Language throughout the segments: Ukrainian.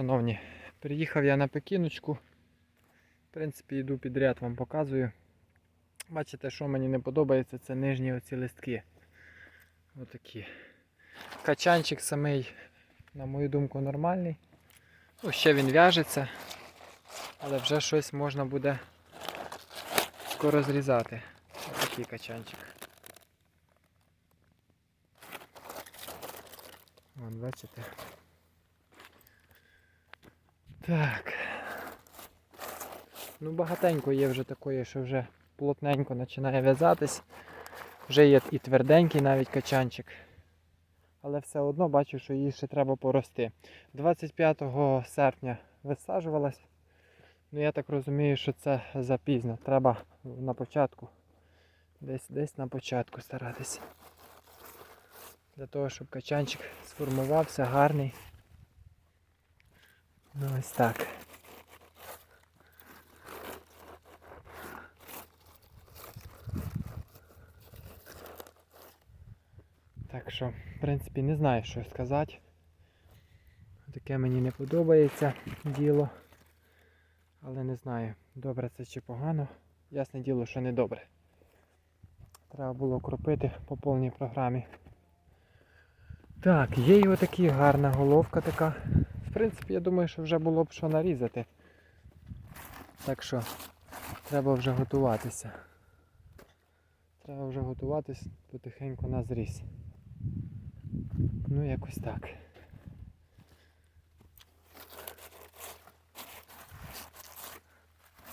Шановні, приїхав я на пекіночку. В принципі, йду підряд, вам показую. Бачите, що мені не подобається, це нижні оці листки. Отакі. Качанчик самий, на мою думку, нормальний. Ну, ще він в'яжеться, але вже щось можна буде скоро зрізати. Отакий качанчик. Вон, бачите? Так. Ну, багатенько є вже такої, що вже плотненько починає в'язатись. Вже є і тверденький навіть качанчик. Але все одно бачу, що їй ще треба порости. 25 серпня висаджувалась. Ну я так розумію, що це запізно. Треба на початку. Десь десь на початку старатися. Для того, щоб качанчик сформувався гарний. Ну ось так. Так що, в принципі, не знаю, що сказати. Таке мені не подобається діло. Але не знаю, добре це чи погано. Ясне діло, що не добре. Треба було кропити по повній програмі. Так, є і отакі гарна головка така. В принципі, я думаю, що вже було б що нарізати. Так що треба вже готуватися. Треба вже готуватись потихеньку на зріз. Ну, якось так.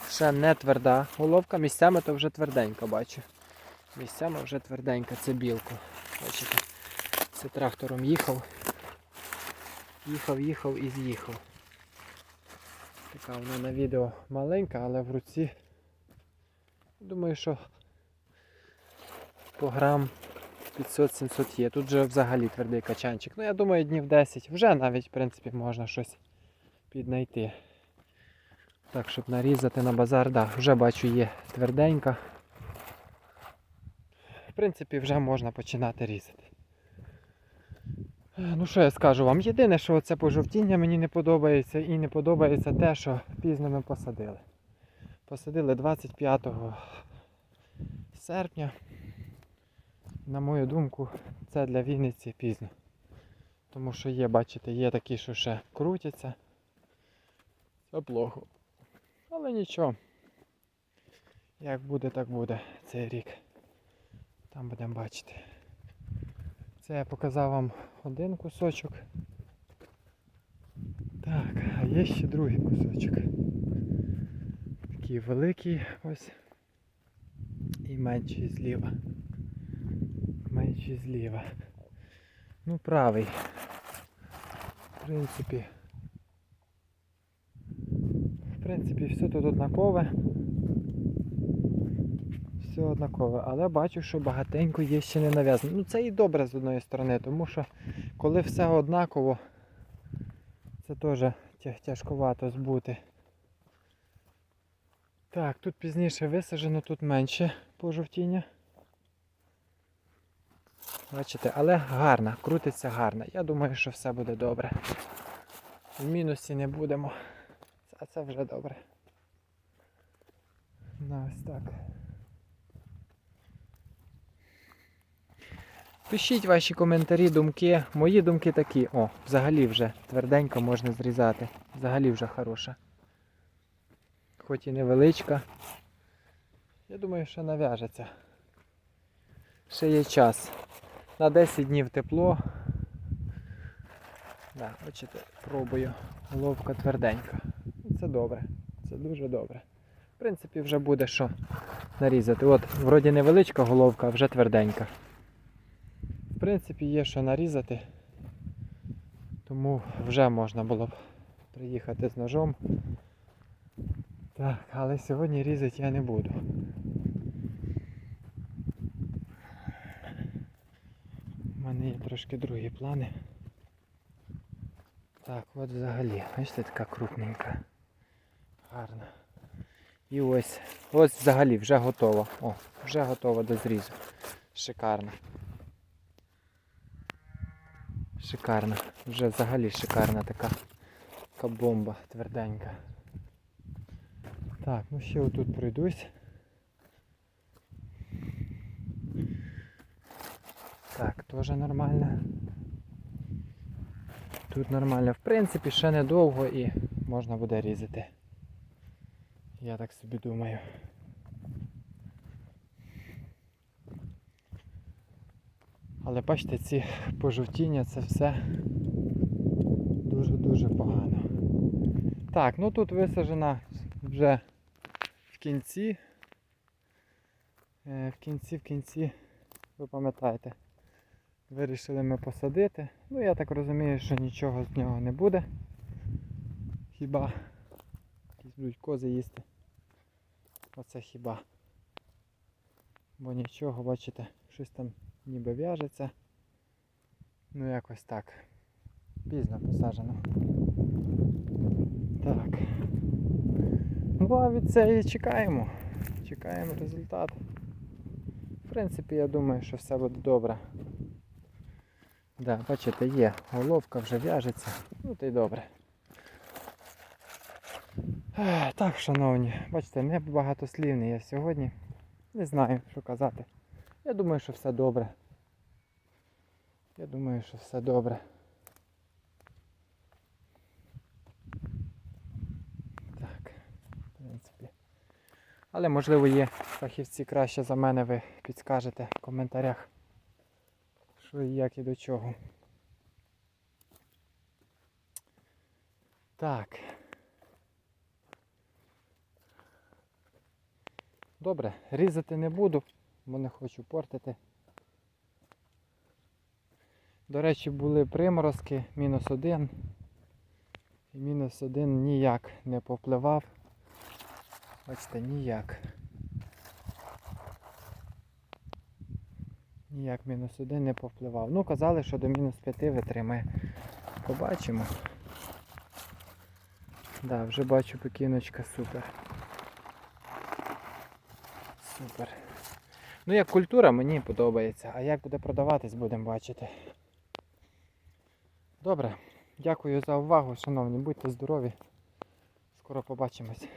Ще не тверда головка, місцями то вже тверденька, бачу. Місцями вже тверденька, це білка. Бачите, це трактором їхав. Їхав, їхав і з'їхав. Така вона на відео маленька, але в руці. Думаю, що по грам 500-700 є. Тут вже взагалі твердий качанчик. Ну я думаю, днів 10 вже навіть в принципі можна щось піднайти. Так, щоб нарізати на базар, да, вже бачу є тверденька. В принципі, вже можна починати різати. Ну що я скажу вам? Єдине, що це пожовтіння мені не подобається і не подобається те, що пізно ми посадили. Посадили 25 серпня. На мою думку, це для Вінниці пізно. Тому що є, бачите, є такі, що ще крутяться. Це плохо. Але нічого. Як буде, так буде цей рік. Там будемо бачити. Це я показав вам один кусочок. Так, а є ще другий кусочок. Такий великий ось. І менший зліва. Менший зліва. Ну, правий. В принципі. В принципі, все тут однакове. Все однакове, але бачу, що багатенько є ще не нав'язано. Ну це і добре з одної сторони, тому що коли все однаково, це теж тя- тяжковато збути. Так, тут пізніше висаджено, тут менше пожовтіння. Бачите, але гарна, крутиться гарно. Я думаю, що все буде добре. В мінусі не будемо. А це вже добре. Ну, ось так. Пишіть ваші коментарі, думки. Мої думки такі. О, взагалі вже тверденько можна зрізати. Взагалі вже хороша. Хоч і невеличка. Я думаю, що нав'яжеться. Ще є час. На 10 днів тепло. Да, бачите, пробую. Головка тверденька. Це добре. Це дуже добре. В принципі, вже буде що нарізати. От, вроді невеличка головка, а вже тверденька. Принципі, є що нарізати. Тому вже можна було б приїхати з ножом. Так, але сьогодні різати я не буду. У мене є трошки другі плани. Так, от взагалі, бачите, така крупненька. Гарна. І ось, ось взагалі вже готова. О, вже готова до зрізу. Шикарно. Шикарна. Вже взагалі шикарна така. Така бомба тверденька. Так, ну ще отут пройдусь. Так, теж нормально. Тут нормально. В принципі, ще недовго і можна буде різати. Я так собі думаю. Але бачите, ці пожовтіння це все дуже-дуже погано. Так, ну тут висаджена вже в кінці. Е, В кінці, в кінці, ви пам'ятаєте, вирішили ми посадити. Ну я так розумію, що нічого з нього не буде. Хіба якісь будуть кози їсти. Оце хіба. Бо нічого, бачите, щось там ніби в'яжеться. Ну якось так. Пізно посаджено. Так. Ну а від це і чекаємо. Чекаємо результат. В принципі, я думаю, що все буде добре. Да, бачите, є, головка вже в'яжеться. Ну то й добре. Так, шановні, бачите, не багатослівний я сьогодні. Не знаю, що казати. Я думаю, що все добре. Я думаю, що все добре. Так, в принципі. Але можливо є фахівці краще за мене, ви підскажете в коментарях, що і як і до чого. Так. Добре, різати не буду, бо не хочу портити. До речі, були приморозки, мінус один. І мінус один ніяк не попливав. Бачите, ніяк. Ніяк мінус один не повпливав. Ну, казали, що до мінус 5 витримає. Побачимо. Да, вже бачу пекіночка супер. Супер. Ну як культура мені подобається, а як буде продаватись, будемо бачити. Добре, дякую за увагу, шановні, будьте здорові. Скоро побачимось.